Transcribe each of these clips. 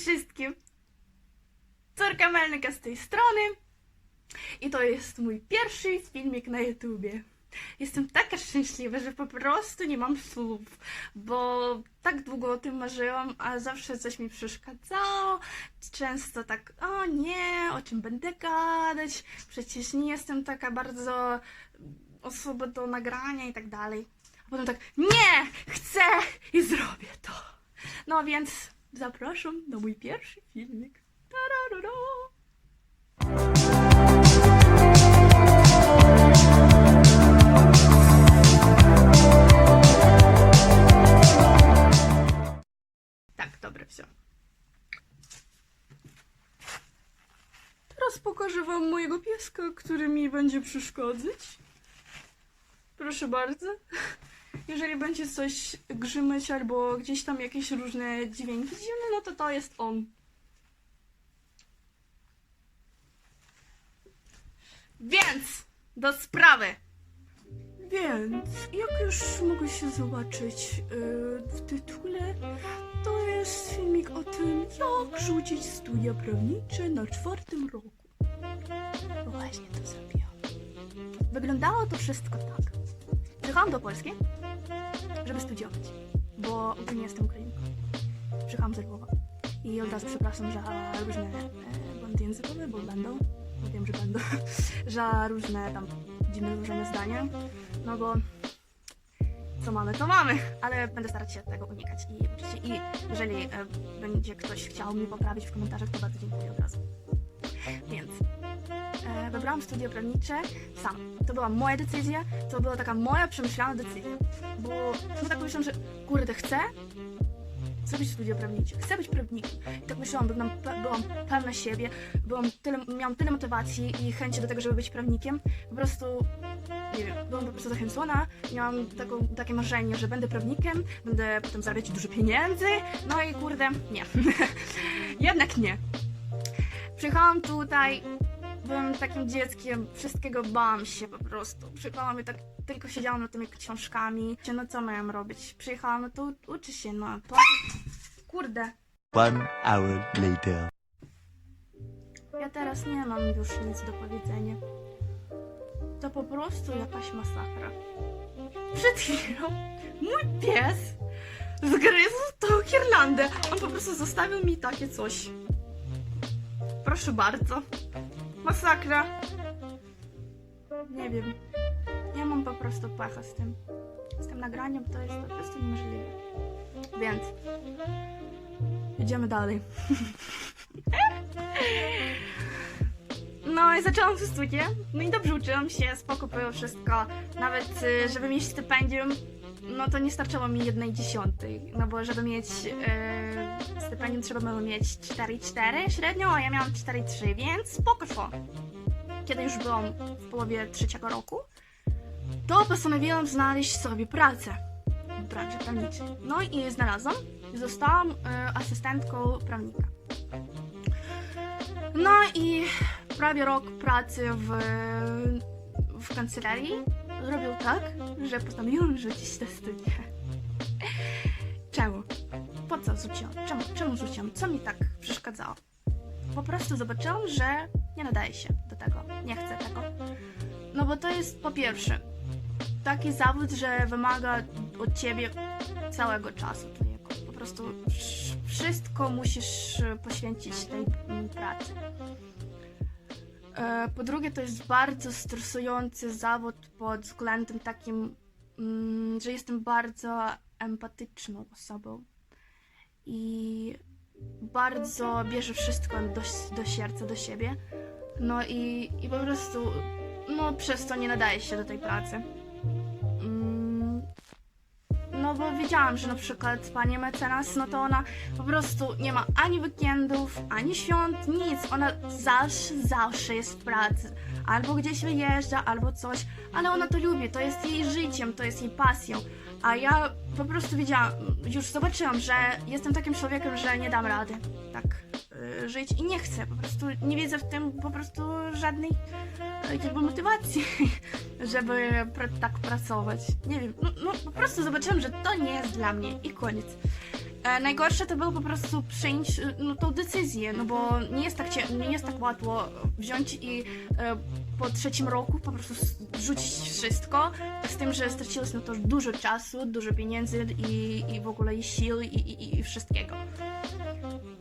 wszystkim! Córka Melnika z tej strony i to jest mój pierwszy filmik na YouTubie. Jestem taka szczęśliwa, że po prostu nie mam słów, bo tak długo o tym marzyłam, a zawsze coś mi przeszkadzało. Często tak, o nie, o czym będę gadać, przecież nie jestem taka bardzo osoba do nagrania i tak dalej. A potem tak, nie, chcę i zrobię to. No więc Zapraszam na mój pierwszy filmik. Tararara. Tak, dobre, wsio. Teraz pokażę wam mojego pieska, który mi będzie przeszkodzić. Proszę bardzo. Jeżeli będzie coś grzymać albo gdzieś tam jakieś różne dźwięki dziwne, no to to jest on. Więc do sprawy. Więc, jak już mogę się zobaczyć yy, w tytule, to jest filmik o tym, jak rzucić studia prawnicze na czwartym roku. Właśnie to zrobiłam. Wyglądało to wszystko tak. Przyjechałam do Polski, żeby studiować, bo ogólnie jestem Ukrainką. Przyjechałam z Lwowa. I od razu przepraszam za różne e, błędy językowe, bo będą. No wiem, że będą. za różne tam dziwne złożone zdania. No bo co mamy, to mamy, ale będę starać się tego unikać i się. I jeżeli e, będzie ktoś chciał mnie poprawić w komentarzach, to bardzo dziękuję od razu. Więc wybrałam studia prawnicze sam. To była moja decyzja, to była taka moja przemyślana decyzja. Bo no tak myślałam, że kurde, chcę zrobić studia prawnicze, chcę być prawnikiem. I tak myślałam, byłam, byłam pewna siebie, byłam tyle, miałam tyle motywacji i chęci do tego, żeby być prawnikiem. Po prostu, nie wiem, byłam po prostu zachęcona, miałam taką, takie marzenie, że będę prawnikiem, będę potem zarabiać dużo pieniędzy, no i kurde, nie. Jednak nie. Przyjechałam tutaj, byłem takim dzieckiem, wszystkiego bałam się po prostu. Przyjechałam i tak tylko siedziałam nad tymi książkami. No co miałam robić? Przyjechałam, no to uczy się, no to... Kurde, One hour later. ja teraz nie mam już nic do powiedzenia. To po prostu jakaś masakra. Przed chwilą mój pies zgryzł tą girlandę. On po prostu zostawił mi takie coś. Proszę bardzo. Masakra. Nie wiem. Ja mam po prostu pecha z tym. Z tym nagraniem to jest po prostu niemożliwe. Więc idziemy dalej. No i zaczęłam te studia. No i dobrze uczyłam się, spoko było wszystko. Nawet y, żeby mieć stypendium, no to nie starczyło mi jednej dziesiątej. No bo żeby mieć y, stypendium trzeba było mieć 4,4 średnio, a ja miałam 4,3, więc spoko szło. Kiedy już byłam w połowie trzeciego roku, to postanowiłam znaleźć sobie pracę w branży prawniczej. No i znalazłam. Zostałam y, asystentką prawnika. No i prawie rok pracy w, w kancelarii zrobił tak, że postanowiłam rzucić te studia. Czemu? Po co rzuciłam? Czemu, czemu rzuciłam? Co mi tak przeszkadzało? Po prostu zobaczyłam, że nie nadaje się do tego. Nie chcę tego. No bo to jest po pierwsze taki zawód, że wymaga od ciebie całego czasu. Po prostu wsz- wszystko musisz poświęcić tej pracy. E, Po drugie, to jest bardzo stresujący zawód pod względem takim, mm, że jestem bardzo empatyczną osobą i bardzo bierze wszystko do, do serca, do siebie. No i, i po prostu, no przez to nie nadaje się do tej pracy. Mm, No bo wiedziałam, że na przykład pani mecenas, no to ona po prostu nie ma ani weekendów, ani świąt, nic. Ona zawsze, zawsze jest w pracy. Albo gdzieś wyjeżdża, albo coś, ale ona to lubi, to jest jej życiem, to jest jej pasją. A ja po prostu wiedziałam, już zobaczyłam, że jestem takim człowiekiem, że nie dam rady tak y, żyć i nie chcę, po prostu nie widzę w tym po prostu żadnej y, jakby motywacji, żeby pr- tak pracować. Nie wiem, no, no po prostu zobaczyłam, że to nie jest dla mnie i koniec. E, najgorsze to było po prostu przyjąć e, no, tą decyzję, no bo nie jest tak, cie- nie jest tak łatwo wziąć i e, po trzecim roku po prostu rzucić wszystko, z tym, że straciłeś na to dużo czasu, dużo pieniędzy i, i w ogóle i sił i, i, i wszystkiego.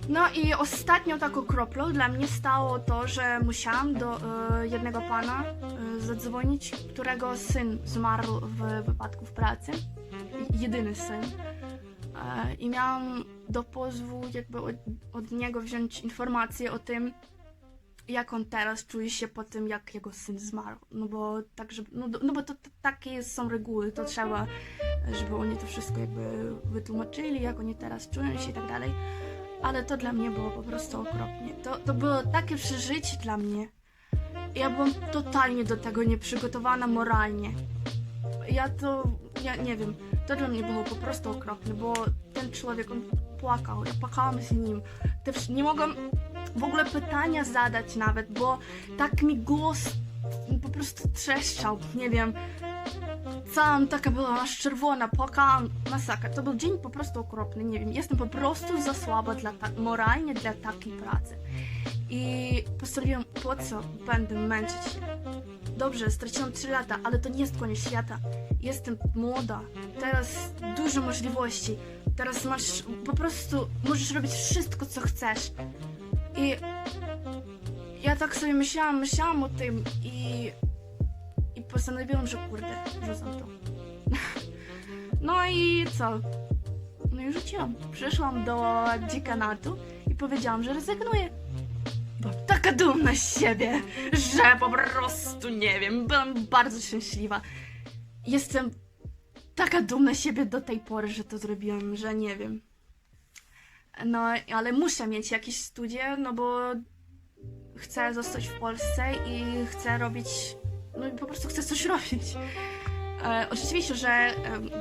No i ostatnią taką kroplą dla mnie stało to, że musiałam do e, jednego pana e, zadzwonić, którego syn zmarł w wypadku w pracy. Jedyny syn. E, I miałam do pozwu jakby od, od niego wziąć informacje o tym, jak on teraz czuje się po tym, jak jego syn zmarł. No bo tak, żeby, no, no bo to, to takie są reguły, to trzeba, żeby oni to wszystko jakby wytłumaczyli, jak oni teraz czują się i tak dalej. Ale to dla mnie było po prostu okropnie. To, to było takie przeżycie dla mnie. Ja byłam totalnie do tego nieprzygotowana moralnie. Ja to, ja nie wiem, to dla mnie było po prostu okropne, bo ten człowiek, on płakał, ja płakałam z nim. Też nie mogłam w ogóle pytania zadać nawet, bo tak mi głos po prostu trzeszczał, nie wiem. Całam taka była aż czerwona, płakałam, masakra. To był dzień po prostu okropny, nie wiem. Jestem po prostu za słaba dla moralnie dla takiej pracy. I postanowiłam, po co będę męczyć się. Dobrze, straciłam 3 lata, ale to nie jest koniec świata. Jestem młoda, teraz dużo możliwości. Teraz masz, po prostu możesz robić wszystko, co chcesz. I ja tak sobie myślałam, myślałam o tym i, i postanowiłam, że kurde, rzucam to. No i co? No i rzuciłam. Przyszłam do dziekanatu i powiedziałam, że rezygnuję. Taka dumna z siebie, że po prostu nie wiem, byłam bardzo szczęśliwa. Jestem taka dumna z siebie do tej pory, że to zrobiłam, że nie wiem. No, ale muszę mieć jakieś studia, no bo chcę zostać w Polsce i chcę robić, no po prostu chcę coś robić. E, oczywiście, że e,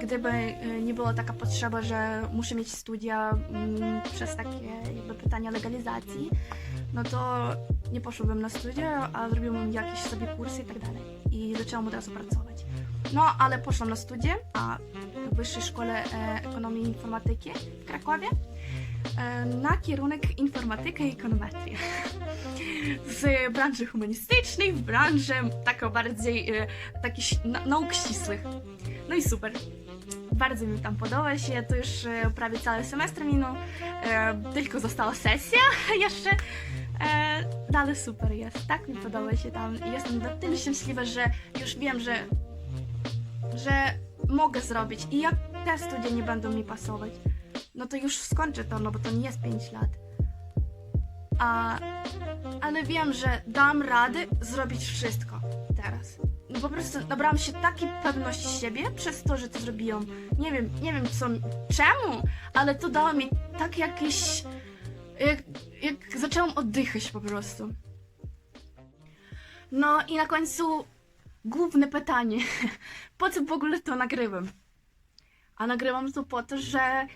gdyby e, nie była taka potrzeba, że muszę mieć studia mm, przez takie jakby pytania legalizacji, no to nie poszłabym na studia, a zrobiłabym jakieś sobie kursy i tak dalej. I zaczęłam od razu pracować. No, ale poszłam na studia a w Wyższej Szkole Ekonomii i Informatyki w Krakowie na kierunek informatyka i ekonometria. Z branży humanistycznej w branżę taką bardziej e, takich na, nauk ścisłych. No i super. Bardzo mi tam podoba się, to już e, prawie cały semestr minął, e, tylko została sesja jeszcze, e, no ale super jest, tak mi podoba się tam. I jestem na tyle szczęśliwa, że już wiem, że, że mogę zrobić. I jak te studia nie będą mi pasować, no to już skończę to, no bo to nie jest 5 lat. A, ale wiem, że dam radę zrobić wszystko teraz. No po prostu nabrałam się takiej pewności siebie przez to, że to zrobiłam. Nie wiem, nie wiem co, czemu, ale to dało mi tak jakieś... Jak, jak zaczęłam oddychać po prostu. No i na końcu główne pytanie. Po co w ogóle to nagrywam? A nagrywam to po to, że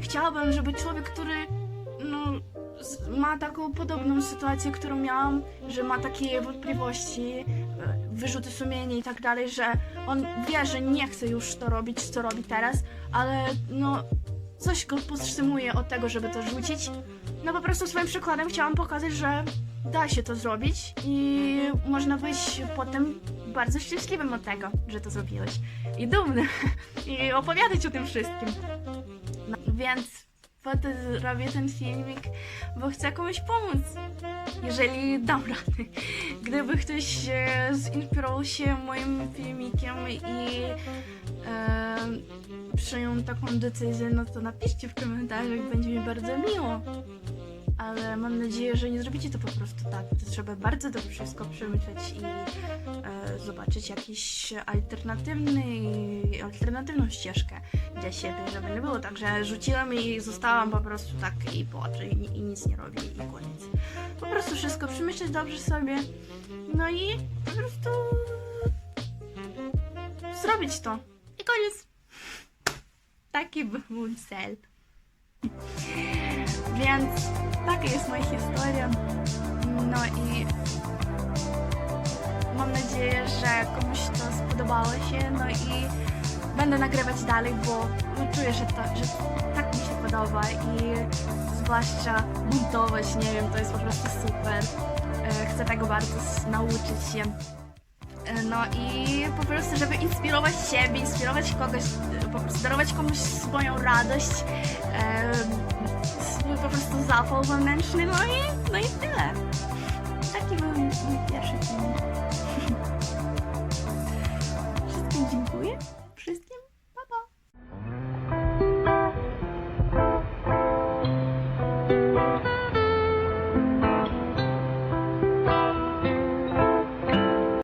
chciałabym, żeby człowiek, który ma taką podobną sytuację, którą miałam, że ma takie wątpliwości, e, wyrzuty sumienia i tak dalej, że on wie, że nie chce już to robić, co robi teraz, ale no coś go powstrzymuje od tego, żeby to rzucić. No po prostu swoim przykładem chciałam pokazać, że da się to zrobić i można być potem bardzo szczęśliwym od tego, że to zrobiłeś. I dumnym. I opowiadać o tym wszystkim. No, więc po to robię ten filmik, bo chcę komuś pomóc. Jeżeli dam radę. Gdyby ktoś zinspirował się moim filmikiem i e, przyjął taką decyzję, no to napiszcie w komentarzach, będzie mi bardzo miło. Ale mam nadzieję, że nie zrobicie to po prostu tak. To trzeba bardzo dobrze wszystko przemyśleć i e, zobaczyć jakiś alternatywny, alternatywną ścieżkę dla siebie, żeby nie było tak, że rzuciłam i zostałam po prostu tak i płaczę i, i nic nie robię i koniec. Po prostu wszystko przemyśleć dobrze sobie, no i po prostu zrobić to. I koniec. Taki był mój cel. Więc taka jest moja historia. No i mam nadzieję, że komuś to spodobało się. No i będę nagrywać dalej, bo no, czuję, że, to, że tak mi się podoba. i zwłaszcza montować, nie wiem, to jest po prostu super. E, Chcę tego bardzo nauczyć się. E, No i po prostu, żeby inspirować siebie, inspirować kogoś, e, po prostu darować komuś swoją radość, był po prostu zapał wewnętrzny, no i, no i tyle. Taki był mój pierwszy film. Wszystkim dziękuję.